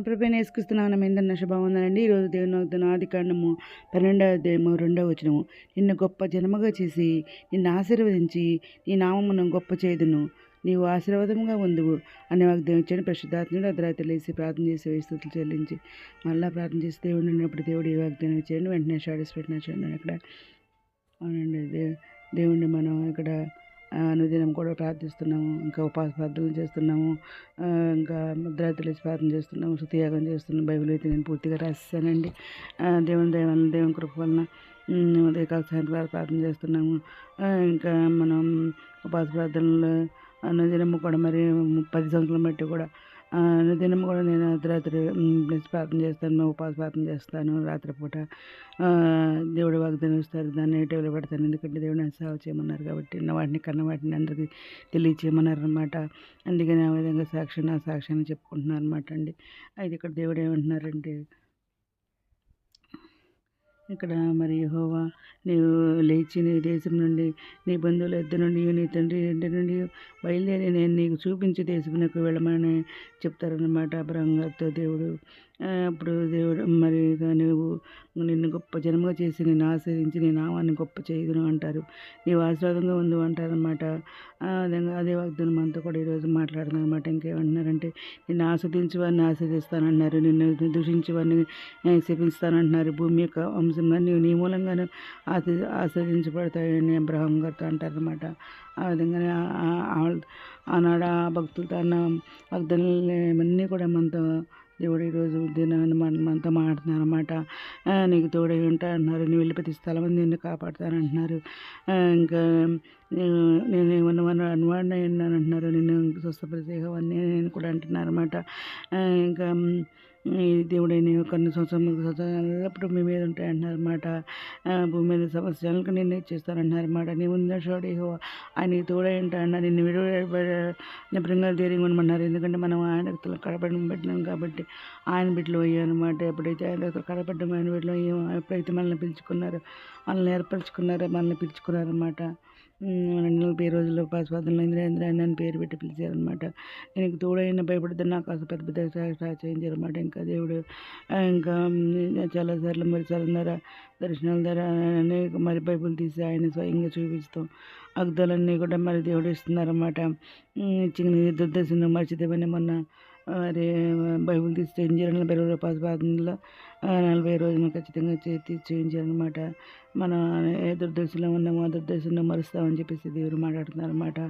ప్రభు నేసుకుస్తున్నాను ఎందన్న శుభవందనండి. ఈరోజు దేవుని వాగ్దానం ఆది కాండము పన్నెండవ అధ్యాయము రెండవ వచనము. నిన్ను గొప్ప జన్మగా చేసి నిన్ను ఆశీర్వదించి నీ నామమును గొప్ప చేదును నీవు ఆశీర్వాదముగా ఉందువు అనే వాగ్దానం ఇచ్చాను పరిశుద్ధాత్మడు. అర్ధరాత్రి తెలిసి ప్రార్థన చేసి వేస్తుతులు చెల్లించి మళ్ళీ ప్రార్థన చేసి దేవుడు ఉన్నప్పుడు దేవుడు ఈ వాగ్దానం ఇచ్చాడు. వెంటనే షాడీస్ పెట్టిన చూడండి అక్కడ. అవునండి. దేవుణ్ణి మనం ఇక్కడ అనుదినం కూడా ప్రార్థిస్తున్నాము. ఇంకా ఉపాస ప్రార్థనలు చేస్తున్నాము. ఇంకా ముద్రాతులేసి ప్రార్థన చేస్తున్నాము. శుతియాగం చేస్తున్నాము. బైబిల్ అయితే నేను పూర్తిగా రాసేసానండి. దేవుని దేవన దేవుని కృప వలన ఉదయకాల సాయంత్రాలు ప్రార్థన చేస్తున్నాము. ఇంకా మనం ఉపాస ప్రార్థనలు అనుదినము కూడా మరి పది సంవత్సరాలు బట్టి కూడా అనుదినం కూడా నేను అర్ధరాత్రి ప్రార్థన చేస్తాను ఉపాస ప్రార్థన చేస్తాను రాత్రిపూట దేవుడు వాగ్దానం ఇస్తారు దాన్ని టేబుల్ పెడతాను. ఎందుకంటే దేవుడు నాకు సేవ చేయమన్నారు కాబట్టి వాటిని కన్న వాటిని అందరికీ తెలియచేయమన్నారు అనమాట అందుకని ఆ విధంగా సాక్షి నా సాక్షి అని చెప్పుకుంటున్నారు అనమాట అండి. అయితే ఇక్కడ దేవుడు ఏమంటున్నారంటే ఇక్కడ మరి హోవా నీవు లేచి నీ దేశం నుండి నీ బంధువుల ఎద్దు నుండి నీ తండ్రి ఇంటి నుండి బయలుదేరి నేను నీకు చూపించి దేశమునకు వెళ్ళమని చెప్తారనమాట అబ్రహంగారితో దేవుడు. అప్పుడు దేవుడు మరి నువ్వు నిన్ను గొప్ప జన్మగా చేసి నేను ఆశ్రయించి నీ నామాన్ని గొప్ప చేయదును అంటారు. నీవు ఆశీర్వాదంగా ఉంది అంటారనమాట ఆ విధంగా అదే వాగ్దానం మనతో కూడా ఈరోజు మాట్లాడుతున్నారనమాట ఇంకేమంటున్నారంటే నిన్ను ఆస్వాదించి వారిని ఆస్వాదిస్తానన్నారు నిన్ను దూషించి వారిని శపిస్తానంటున్నారు భూమి యొక్క వంశంగా నీవు నీ మూలంగానే ఆశ ఆస్వాదించబడతాయని అబ్రహం గారితో అంటారనమాట ఆ విధంగానే ఆ- భక్తులు తన ఆనాడు ఆ భక్తులతో అన్న ఇవన్నీ కూడా మనతో దేవుడు ఈరోజు దినాన్ని మన మనతో మాట్లాడుతున్నారనమాట నీకు తోడై ఉంటా అంటున్నారు నువ్వు వెళ్ళి ప్రతి స్థలం నిన్ను కాపాడుతానంటున్నారు. ఇంకా నేను నేను ఏమన్నా అనువాడిన అంటున్నారు నిన్ను స్వస్థపరిచేవన్నీ నేను కూడా అంటున్నారు అనమాట ఇంకా ఈ దేవుడైన కొన్ని సంవత్సరం అప్పుడు మీ మీద ఉంటాయి అంటున్నారు అనమాట భూమి మీద సమస్యలకు నేను ఇచ్చేస్తానంటున్నారు అనమాట నీ ముందు చూడు ఆయన తోడై ఉంటా నిన్ను విడుదల బృంగాలు తీరిగి ఉండమన్నారు ఎందుకంటే మనం ఆయన రక్తంలో కడపడం పెట్టినాం కాబట్టి ఆయన బిడ్డలు అయ్యానమాట ఎప్పుడైతే ఆయన రక్తంలో కడపడ్డం ఆయన బిడ్డలు అయ్యాము ఎప్పుడైతే మనల్ని పిలుచుకున్నారు మనల్ని ఏర్పరచుకున్నారో మనల్ని అన్న పేరు రోజుల్లో పాస్వాదంలో ఇంద్రేంద్ర అని పేరు పెట్టి పిలిచారనమాట నేను తోడైన భయపడితే నాకు అసలు పెద్ద పెద్ద సహాయం చేయించారనమాట ఇంకా దేవుడు ఇంకా చాలాసార్లు మరి చలందర దర్శనాల ధర అనేక మరి బైబుల్ తీసి ఆయన స్వయంగా చూపిస్తాం అగ్దాలన్నీ కూడా మరి దేవుడు ఇస్తున్నారన్నమాట. చిన్న దుర్దర్శనం మర్చిదేమని మొన్న మరి బైబుల్ తీసి చేయించారు నలభై రోజుల నలభై రోజులు ఖచ్చితంగా చేతి చేయించారనమాట మనం ఏ దుర్దశలో ఉన్నామో ఆ దుర్దశను మరుస్తామని చెప్పేసి దేవుడు మాట్లాడుతున్నారు అనమాట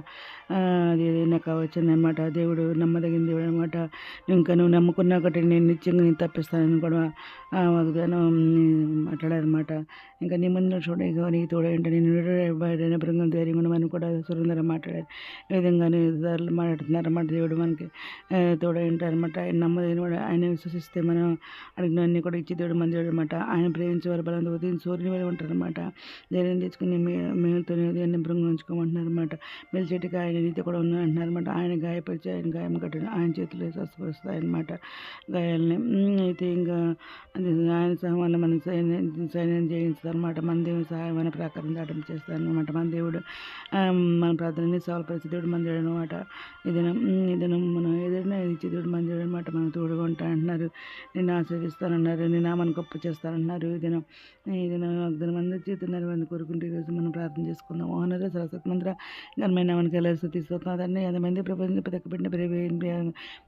అది ఏదైనా కావచ్చు దేవుడు నమ్మదగిన దేవుడు అనమాట ఇంకా నువ్వు నమ్ముకున్న ఒకటి నేను నిత్యంగా నేను తప్పిస్తానని కూడా ఆ వాగ్దానం మాట్లాడారనమాట ఇంకా నీ ముందు చూడే ఇక నీకు నేను బయట బృంగం ధైర్యం ఉండమని కూడా సురేంద్ర మాట్లాడారు. ఈ విధంగా దారులు మాట్లాడుతున్నారన్నమాట దేవుడు మనకి. తోడేంటారనమాట ఆయన నమ్మదగిన ఆయన విశ్వసిస్తే మనం అడిగినవన్నీ కూడా ఇచ్చి దేవుడు మందిరాడు అనమాట ఆయన ప్రేమించే వారి బలంతో ఉదయం సూర్యుని వల్ల ఉంటారనమాట ధైర్యం తెచ్చుకుని మే మేలుతో ఉదయాన్ని బృంగం ఉంచుకోమంటున్నారు అనమాట మెలిచెట్టుకి ఆయన నీతి కూడా ఉన్నా అంటున్నారు అనమాట ఆయన గాయపరిచి ఆయన గాయం కట్టడం ఆయన చేతిలో స్వస్థపరుస్తాయి అనమాట గాయాలని. అయితే ఇంకా ఆయన సహాయం వల్ల మన సైన్యం సైన్యం జయించారనమాట మన దేవుని సహాయం అనే ప్రకారం దాటం చేస్తారనమాట మన దేవుడు మన ప్రార్థనని సవాల్పరిచే దేవుడు మన దేవుడు అనమాట ఏదైనా ఏదైనా మనం ఏదైనా ఇచ్చే దేవుడు మన దేవుడు అనమాట మనం తోడుగా ఉంటా అంటున్నారు. నేను ఆస్వాదిస్తానన్నారు నేను నామాన్ని గొప్ప చేస్తారంటున్నారు. ఈ దినం ఈ దినం వాగ్దానం అందరి చేతున్నారు అని కోరుకుంటే ఈరోజు మనం ప్రార్థన చేసుకుందాం. ఓనర సరస్వతి మంత్ర ఘనమైన మనకి ఎలా స్థుతిస్తున్నారని అది మంది ప్రపంచం పెద్దకబెట్టిన పెరిగి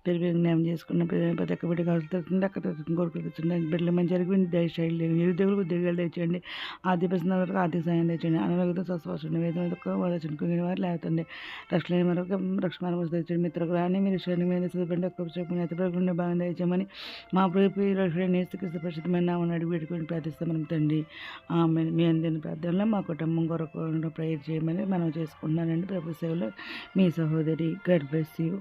పెరిగి జ్ఞానం చేసుకున్న పెద్దకబెట్టి ఒక్క బిడ్డ అక్కడ కోరుకులు తెచ్చుండే బిడ్డలు మంచి జరిగి దయచేయండి. నిరుద్యోగులు ఉద్యోగాలు తెచ్చండి ఆర్థిక ప్రశ్న వరకు ఆర్థిక సాయం తెచ్చండి అనారోగ్యంతో స్వస్థపరచండి. వేదన వదచుకునే వారు లేకపోతే రక్షణ మరొక రక్షణ మరొక తెచ్చండి మిత్రులకు రాని మీరు శరణి మీద చదువుకుంటే ఒక్క చెప్పిన ఎత్తపడకుండా బాగా దయచేయమని మా ప్రభుత్వ ఈ రోజు ప్రభు క్రీస్తు పరిశుద్ధమైన నామని అడిగి ప్రార్థిస్తామని తండ్రి. ఆమె మీ అందిన ప్రార్థనలో మా కుటుంబం కొరకు ప్రేయర్ చేయమని మనం చేసుకుంటున్నానండి. ప్రభు సేవలో మీ సహోదరి. God bless you.